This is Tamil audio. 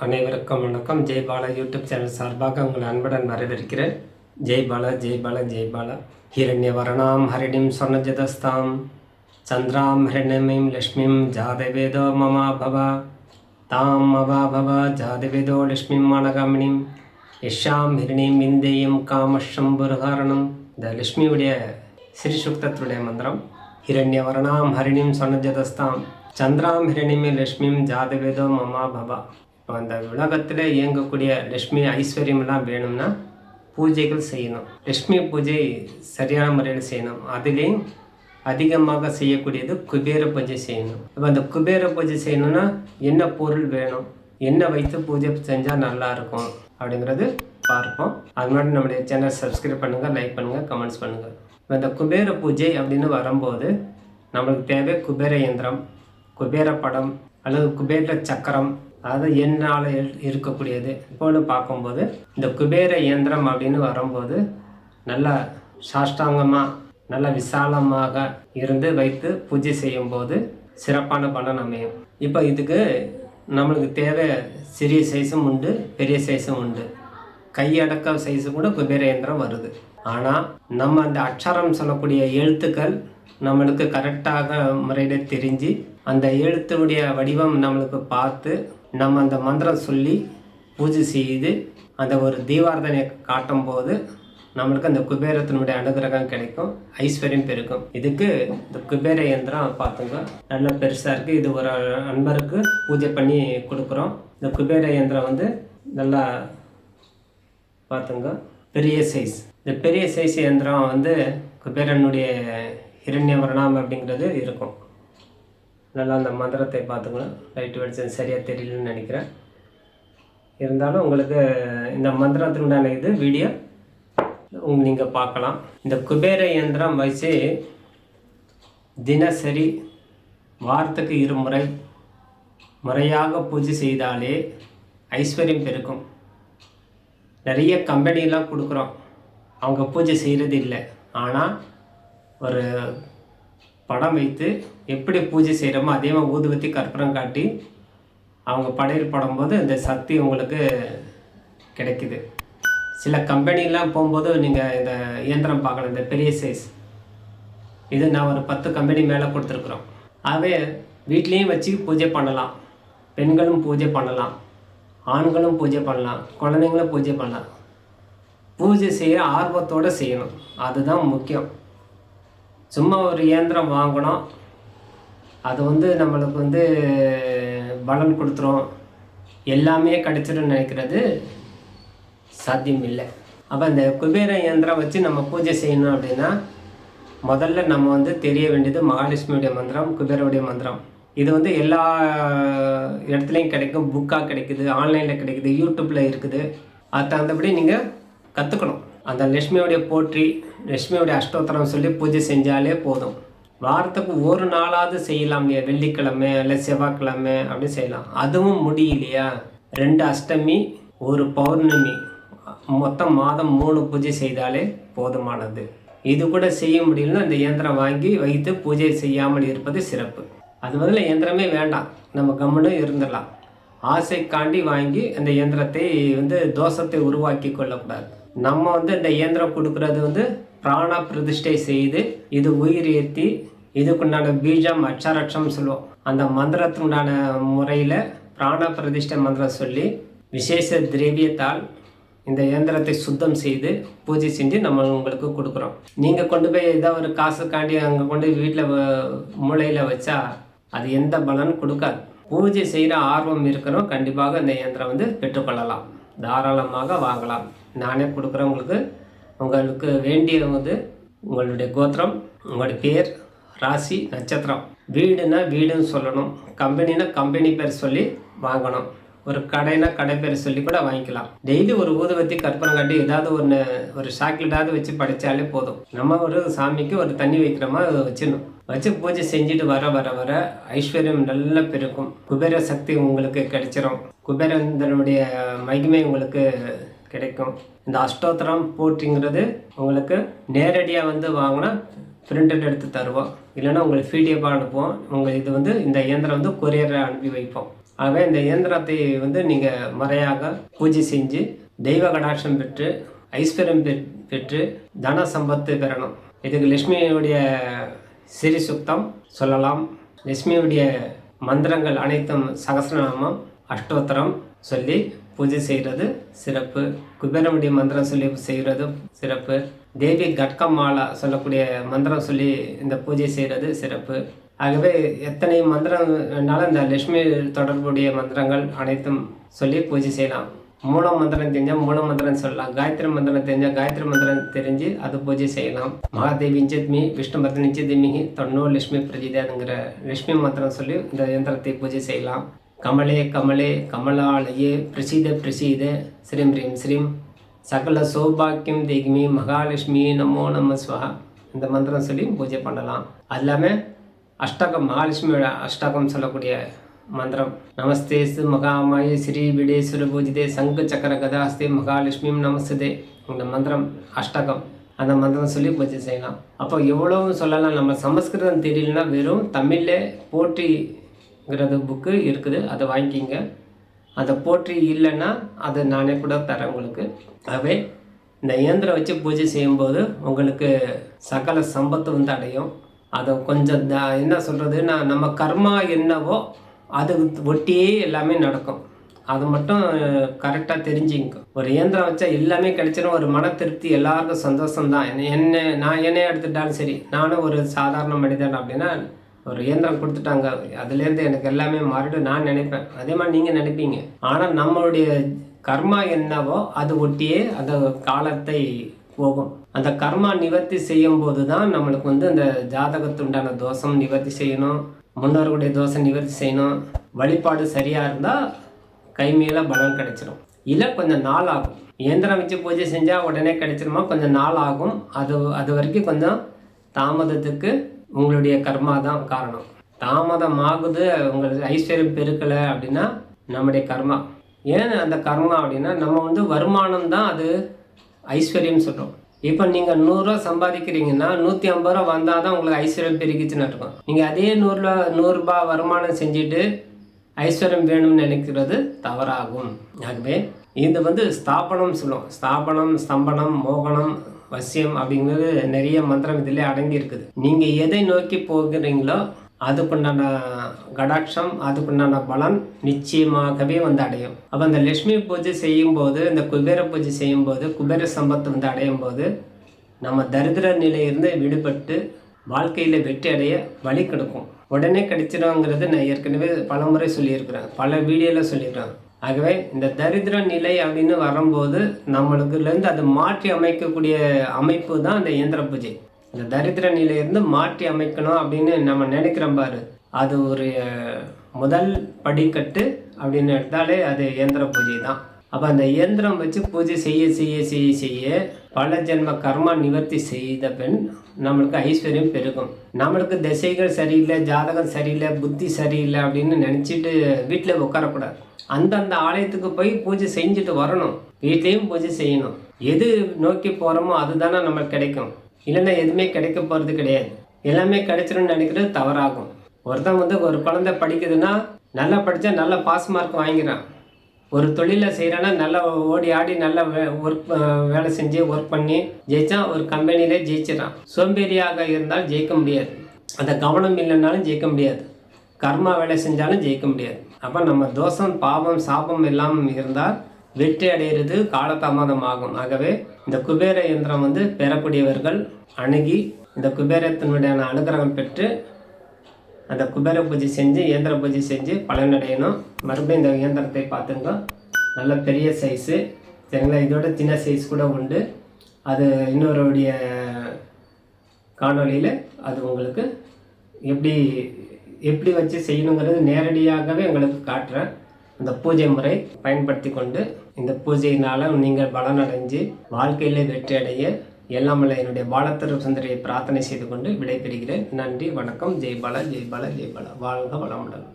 அனைவருக்கும் வணக்கம். ஜெய் பாலா யூடியூப் சேனல் சார்பாக உங்கள் அன்புடன் வரவேற்கிறேன். ஜெய் பாலா ஜெய் பாலா ஜெய் பாலா. ஹிரண்யவரணாம் ஹரிணிம் சொர்ணஜதஸ்தாம். சந்திராம் ஹிரண்யமீம் லக்ஷ்மிம் ஜாதவேதோ மமாபவ. தாம் அவாபவ ஜாதவேதோ லக்ஷ்மிம் மனகாமினிம். இஷாம் ஹிரணிம் இந்தேயம் காமஷம்புரகாரணம் இந்த லக்ஷ்மியுடைய ஸ்ரீ சுக்தத்துடைய மந்திரம் ஹிரண்யவரணாம் ஹரிணிம் சொர்ணஜதஸ்தாம். சந்திராம் ஹிரணிமே லக்ஷ்மிம் ஜாதவேதோ மமா பவா இப்போ அந்த உலகத்தில் இயங்கக்கூடிய லக்ஷ்மி ஐஸ்வர்யம்லாம் வேணும்னா பூஜைகள் செய்யணும். லக்ஷ்மி பூஜை சரியான முறையில் செய்யணும். அதுலேயும் அதிகமாக செய்யக்கூடியது குபேர பூஜை செய்யணும். இப்போ அந்த குபேர பூஜை செய்யணும்னா என்ன பொருள் வேணும்? என்ன வைத்து பூஜை செஞ்சால் நல்லா இருக்கும்? அப்படிங்கிறது பார்ப்போம். அது முன்னாடி நம்முடைய சேனல் சப்ஸ்கிரைப் பண்ணுங்கள் லைக் பண்ணுங்கள் கமெண்ட்ஸ் பண்ணுங்கள் இப்போ இந்த குபேர பூஜை அப்படின்னு வரும்போது நம்மளுக்கு தேவை குபேர இயந்திரம் குபேர படம் அல்லது குபேர சக்கரம் அது என்னால் இருக்கக்கூடியது. இப்போது பார்க்கும்போது இந்த குபேர இயந்திரம் அப்படின்னு வரும்போது நல்லா சாஷ்டாங்கமாக நல்ல விசாலமாக இருந்து வைத்து பூஜை செய்யும்போது சிறப்பான பலன் அமையும். இப்போ இதுக்கு நம்மளுக்கு தேவை சிறிய சைஸும் உண்டு பெரிய சைஸும் உண்டு. கையடக்க சைஸு கூட குபேர இயந்திரம் வருது. ஆனால் நம்ம அந்த அக்ஷரம் சொல்லக்கூடிய எழுத்துக்கள் நம்மளுக்கு கரெக்டாக முறையில் தெரிஞ்சு அந்த எழுத்துடைய வடிவம் நம்மளுக்கு பார்த்து நம்ம அந்த மந்திரம் சொல்லி பூஜை செய்து அந்த ஒரு தீபார்த்தனை காட்டும் போது நம்மளுக்கு அந்த குபேரத்தினுடைய அனுகிரகம் கிடைக்கும் ஐஸ்வர்யம் பெருக்கும். இதுக்கு இந்த குபேர இயந்திரம் பார்த்துங்க. நல்லா பெருசாக இருக்குது இது ஒரு நண்பருக்கு பூஜை பண்ணி கொடுக்குறோம். இந்த குபேர இயந்திரம் வந்து நல்லா பார்த்துங்க. பெரிய சைஸ் இந்த பெரிய சைஸ் இயந்திரம் வந்து குபேரனுடைய இரண்யவரணம் அப்படிங்கிறது இருக்கும். நல்லா அந்த மந்திரத்தை பார்த்துக்கணும். லைட் வெளிச்சம் சரியாக தெரியலன்னு நினைக்கிறேன். இருந்தாலும் உங்களுக்கு இந்த மந்திரத்தினுண்டான இது வீடியோ நீங்கள் பார்க்கலாம். இந்த குபேர இயந்திரம் வச்சு தினசரி வாரத்துக்கு இருமுறை முறையாக பூஜை செய்தாலே ஐஸ்வர்யம் பெருக்கும். நிறைய கம்பெனிலாம் கொடுக்குறோம். அவங்க பூஜை செய்கிறது இல்லை. ஆனால் ஒரு படம் வைத்து எப்படி பூஜை செய்கிறோமோ அதே மாதிரி ஊதுவத்தி கற்பூரம் காட்டி அவங்க படையல் படும்போது இந்த சக்தி உங்களுக்கு கிடைக்குது. சில கம்பெனிலாம் போகும்போது நீங்கள் இந்த இயந்திரம் பார்க்கலாம் இந்த பெரிய சைஸ் இது நான் ஒரு பத்து கம்பெனி மேலே கொடுத்துருக்குறோம். ஆகவே வீட்லேயும் வச்சு பூஜை பண்ணலாம். பெண்களும் பூஜை பண்ணலாம். ஆண்களும் பூஜை பண்ணலாம். குழந்தைங்களும் பூஜை பண்ணலாம். பூஜை செய்ய ஆர்வத்தோடு செய்யணும். அதுதான் முக்கியம். சும்மா ஒரு இயந்திரம் வாங்கினோம் அது வந்து நம்மளுக்கு வந்து பலன் கொடுத்துரும். எல்லாமே கிடைச்சிடும் நினைக்கிறது சாத்தியம் இல்லை அப்போ இந்த குபேர இயந்திரம் வச்சு நம்ம பூஜை செய்யணும் அப்படின்னா முதல்ல நம்ம வந்து தெரிய வேண்டியது மகாலட்சுமியுடைய மந்திரம் குபேரவுடைய மந்திரம். இது வந்து எல்லா இடத்துலையும் கிடைக்கும் புக்காக கிடைக்குது ஆன்லைனில் கிடைக்குது யூடியூப்பில் இருக்குது. அது தகுந்தபடி நீங்கள் கற்றுக்கணும் அந்த லட்சுமியோடைய போற்றி லட்சுமியோடைய அஷ்டோத்தரம் சொல்லி பூஜை செஞ்சாலே போதும். வாரத்துக்கு ஒரு நாளாவது செய்யலாம் இல்லையா? வெள்ளிக்கிழமை இல்லை செவ்வாய்க்கிழமை அப்படி செய்யலாம். அதுவும் முடியலையா? ரெண்டு அஷ்டமி ஒரு பௌர்ணமி. மொத்தம் மாதம் மூணு பூஜை செய்தாலே போதுமானது. இது கூட செய்ய முடியலன்னா அந்த இயந்திரம் வாங்கி வைத்து பூஜை செய்யாமல் இருப்பது சிறப்பு. அது முதல்ல இயந்திரமே வேண்டாம். நம்ம கம்முன்னு இருந்துடலாம். ஆசைக்காண்டி வாங்கி அந்த இயந்திரத்தை வந்து தோஷத்தை உருவாக்கி கொள்ளக்கூடாது. நம்ம வந்து இந்த இயந்திரம் கொடுக்குறது வந்து பிராண பிரதிஷ்டை செய்து இது உயிர் ஏற்றி இதுக்குண்டான பீஜம் அட்சரட்சம் சொல்லுவோம். அந்த மந்திரத்துக்குண்டான முறையில் பிராண பிரதிஷ்டை மந்திரம் சொல்லி விசேஷ திரவியத்தால் இந்த இயந்திரத்தை சுத்தம் செய்து பூஜை செஞ்சு நம்ம உங்களுக்கு கொடுக்குறோம். நீங்கள் கொண்டு போய் ஏதோ ஒரு காசுக்காண்டி அங்கே கொண்டு வீட்டில் மூளையில் வச்சா அது எந்த பலனும் கொடுக்காது. பூஜை செய்கிற ஆர்வம் இருக்கிறோம் கண்டிப்பாக இந்த இயந்திரம் வந்து பெற்றுக்கொள்ளலாம். தாராளமாக வாங்கலாம். நானே கொடுக்குறவங்களுக்கு உங்களுக்கு. வேண்டிய வந்து உங்களுடைய கோத்திரம் உங்களுடைய பேர் ராசி நட்சத்திரம். வீடுனா வீடுன்னு சொல்லணும். கம்பெனினா கம்பெனி பேர் சொல்லி வாங்கணும். ஒரு கடைனா கடை பேர் சொல்லி கூட வாங்கிக்கலாம். டெய்லி ஒரு ஊதுவத்தி கற்பனை கட்டி ஏதாவது ஒன்று ஒரு சாக்லேட்டாவது வச்சு படித்தாலே போதும். நம்ம ஒரு சாமிக்கு ஒரு தண்ணி வைக்கிற மாதிரி வச்சிடணும். வச்சு பூஜை செஞ்சுட்டு வர வர வர ஐஸ்வர்யம் நல்லா பெருக்கும் குபேர சக்தி உங்களுக்கு கிடைச்சிரும். குபேரந்தனுடைய மகிமை உங்களுக்கு கிடைக்கும். இந்த அஷ்டோத்திரம் போட்டிங்கிறது உங்களுக்கு நேரடியாக வந்து வாங்கினா பிரிண்டட் எடுத்து தருவோம். இல்லைன்னா உங்களுக்கு பிடிஎஃபாக அனுப்புவோம். உங்கள் இது வந்து இந்த இயந்திரம் வந்து கொரியரை அனுப்பி வைப்போம். ஆகவே இந்த இயந்திரத்தை வந்து நீங்கள் முறையாக பூஜை செஞ்சு தெய்வ கடாட்சம் பெற்று ஐஸ்வர்யம் பெற்- பெற்று தன சம்பத்து பெறணும். இதுக்கு லட்சுமியுடைய சிறி சுத்தம் சொல்லலாம். லட்சுமியுடைய மந்திரங்கள் அனைத்தும் சகசிரநாமம் அஷ்டோத்தரம் சொல்லி பூஜை செய்கிறது சிறப்பு. குபேரனுடைய மந்திரம் சொல்லி செய்கிறது சிறப்பு. தேவி கட்கமாலா சொல்லக்கூடிய மந்திரம் சொல்லி இந்த பூஜை செய்கிறது சிறப்பு. ஆகவே எத்தனை மந்திரம் வேணாலும் இந்த லட்சுமி தொடர்புடைய மந்திரங்கள் அனைத்தும் சொல்லி பூஜை செய்யலாம். மூல மந்திரம் தெரிஞ்சால் மூல மந்திரம் சொல்லலாம். காயத்ரி மந்திரம் தெரிஞ்சால் காயத்ரி மந்திரம் தெரிஞ்சு அது பூஜை செய்யலாம். மகாதேவி இஞ்சத்மி விஷ்ணு மத நிச்சயதேமிகி தொன்னோ லட்சுமி பிரஜிதாதுங்கிற லட்சுமி மந்திரம் சொல்லி இந்த யந்திரத்தை பூஜை செய்யலாம். கமலே கமலே கமலாலயே பிரசீத பிரசீத ஸ்ரீம் ஹ்ரீம் ஸ்ரீம். சகல சௌபாக்கியம் தேகிமி மகாலட்சுமி நமோ நம சுவா இந்த மந்திரம் சொல்லி பூஜை பண்ணலாம். அது இல்லாமல் அஷ்டகம் மகாலட்சுமியோட அஷ்டகம் சொல்லக்கூடிய மந்திரம். நமஸ்தேஸ்து மகாமாய ஸ்ரீ விடேஸ்வர பூஜிதே சங்கு சக்கர கதாஸ்தே மகாலட்சுமியும் நமஸ்தே இந்த மந்திரம் அஷ்டகம். அந்த மந்திரம் சொல்லி பூஜை செய்யலாம். அப்போ எவ்வளவு சொல்லலாம் நம்ம சமஸ்கிருதம் தெரியலனா வெறும் தமிழில் போற்றிங்கிறது புக்கு இருக்குது. அதை வாங்கிக்கிங்க. அந்த போற்றி இல்லைன்னா அது நானே கூட தரேன் உங்களுக்கு. ஆகவே இந்த இயந்திரம் வச்சு பூஜை செய்யும்போது உங்களுக்கு சகல சம்பத்து வந்து அடையும். அதை கொஞ்சம் த என்ன சொல்கிறது நான் நம்ம கர்மா என்னவோ அது ஒட்டியே எல்லாமே நடக்கும். அது மட்டும் கரெக்டாக தெரிஞ்சுங்க. ஒரு இயந்திரம் வச்சா எல்லாமே கிடைச்சிடும் ஒரு மன திருப்தி எல்லாருக்கும் சந்தோஷம்தான். என்ன என்ன நான் என்னையே எடுத்துட்டாலும் சரி. நானும் ஒரு சாதாரண மனிதன் அப்படின்னா ஒரு இயந்திரம் கொடுத்துட்டாங்க. அதுலேருந்து எனக்கு எல்லாமே மாறிடும் நான் நினைப்பேன். அதே மாதிரி நீங்கள் நினைப்பீங்க. ஆனால் நம்மளுடைய கர்மா என்னவோ அது ஒட்டியே அந்த காலத்தை போகும். அந்த கர்மா நிவர்த்தி செய்யும் போது தான் நம்மளுக்கு வந்து அந்த ஜாதகத்துண்டான தோஷம் நிவர்த்தி செய்யணும். முன்னோர்களுடைய தோஷம் நிவர்த்தி செய்யணும். வழிபாடு சரியாக இருந்தால் கை பலன் கிடைச்சிடும் இல்லை கொஞ்சம் நாள் ஆகும். இயந்திரம் வச்சு பூஜை செஞ்சால் உடனே கிடைச்சிருமா? கொஞ்சம் நாள் ஆகும். அது அது வரைக்கும் கொஞ்சம் தாமதத்துக்கு உங்களுடைய கர்மா தான் காரணம். தாமதம் ஆகுது உங்களுக்கு ஐஸ்வர்யம் பெருக்கலை அப்படின்னா நம்முடைய கர்மா. ஏன் அந்த கர்மா அப்படின்னா நம்ம வந்து வருமானம் தான் அது ஐஸ்வர்யம்னு சொல்கிறோம் இப்போ நீங்கள் நூறுரூவா சம்பாதிக்கிறீங்கன்னா நூற்றி ஐம்பது ரூபா வந்தால் தான் உங்களுக்கு ஐஸ்வர்யம் பெருகிச்சுன்னு இருக்கும் நீங்கள் அதே நூறுரூவா நூறுரூபா வருமானம் செஞ்சுட்டு ஐஸ்வர்யம் வேணும்னு நினைக்கிறது தவறாகும். ஆகவே இது வந்து ஸ்தாபனம் சொல்லுவோம். ஸ்தாபனம் ஸ்தம்பனம் மோகனம் வசியம் அப்படிங்கிறது நிறைய மந்திரம் இதில் அடங்கி இருக்குது நீங்கள் எதை நோக்கி போகிறீங்களோ அதுக்குண்டான கடாட்சம் அதுக்குண்டான பலன் நிச்சயமாகவே வந்து அடையும். அப்போ அந்த லட்சுமி பூஜை செய்யும்போது இந்த குபேர பூஜை செய்யும்போது குபேர சம்பத்து வந்து அடையும் போது நம்ம தரித்திர நிலையிலிருந்து விடுபட்டு வாழ்க்கையில் வெற்றி அடைய வழி கிடைக்கும். உடனே கிடைச்சிடும்ங்கிறது நான் ஏற்கனவே பல முறை சொல்லியிருக்கிறேன். பல வீடியோவில் சொல்லியிருக்கிறேன் ஆகவே இந்த தரித்திர நிலை அப்படின்னு வரும்போது நம்மளுக்குலேருந்து அதை மாற்றி அமைக்கக்கூடிய அமைப்பு தான் இந்த இயந்திர பூஜை. இந்த தரித்திர நிலையிலிருந்து மாற்றி அமைக்கணும் அப்படின்னு நம்ம நினைக்கிறோம் பாரு. அது ஒரு முதல் படிக்கட்டு அப்படின்னு எடுத்தாலே அது இயந்திர பூஜை தான். அப்போ அந்த இயந்திரம் வச்சு பூஜை செய்ய செய்ய செய்ய செய்ய பல ஜென்ம கர்மா நிவர்த்தி செய்த பின் நம்மளுக்கு ஐஸ்வர்யம் பெருகும். நம்மளுக்கு திசைகள் சரியில்லை ஜாதகம் சரியில்லை புத்தி சரியில்லை அப்படின்னு நினச்சிட்டு வீட்டில் உட்காரக்கூடாது. அந்தந்த ஆலயத்துக்கு போய் பூஜை செஞ்சுட்டு வரணும். வீட்லேயும் பூஜை செய்யணும். எது நோக்கி போகிறோமோ அதுதானே நம்மளுக்கு கிடைக்கும். இல்லைன்னா எதுவுமே கிடைக்க போகிறது கிடையாது. எல்லாமே கிடைச்சிரும்னு நினைக்கிறது தவறாகும். ஒருத்தன் வந்து ஒரு குழந்தை படிக்குதுன்னா நல்லா படித்தா நல்ல பாஸ் மார்க் வாங்கிறான் ஒரு தொழிலை செய்கிறான்னா நல்லா ஓடி ஆடி நல்லா வே ஒர்க் வேலை செஞ்சு ஒர்க் பண்ணி ஜெயிச்சா ஒரு கம்பெனியிலே ஜெயிச்சிடறான். சோம்பேறியாக இருந்தால் ஜெயிக்க முடியாது. அந்த கவனம் இல்லைன்னாலும் ஜெயிக்க முடியாது. கர்மா வேலை செஞ்சாலும் ஜெயிக்க முடியாது. அப்போ நம்ம தோஷம் பாவம் சாபம் எல்லாம் இருந்தால் வெற்றி அடைகிறது காலதாமதமாகும். ஆகவே இந்த குபேர இயந்திரம் வந்து பெறக்கூடியவர்கள் அணுகி இந்த குபேரத்தினுடையான அனுகிரகம் பெற்று அந்த குபேர பூஜை செஞ்சு இயந்திர பூஜை செஞ்சு பலனடையணும். மறுபடியும் இந்த இயந்திரத்தை பார்த்துங்க. நல்ல பெரிய சைஸு சரிங்களா? இதோட சின்ன சைஸ் கூட உண்டு. அது இன்னொருடைய காணொளியில் அது உங்களுக்கு எப்படி எப்படி வச்சு செய்யணுங்கிறது நேரடியாகவே உங்களுக்கு காட்டுறேன். அந்த பூஜை முறை பயன்படுத்தி கொண்டு இந்த பூஜையினால் நீங்கள் பலனடைஞ்சு வாழ்க்கையிலே வெற்றி அடைய எல்லாமல்ல என்னுடைய பாலத்தர் சுந்தரியை பிரார்த்தனை செய்து கொண்டு விடைபெறுகிறேன். நன்றி வணக்கம். ஜெய் பாலா ஜெய் பாலா ஜெய் பாலா. வாழ்க வளமுடன்.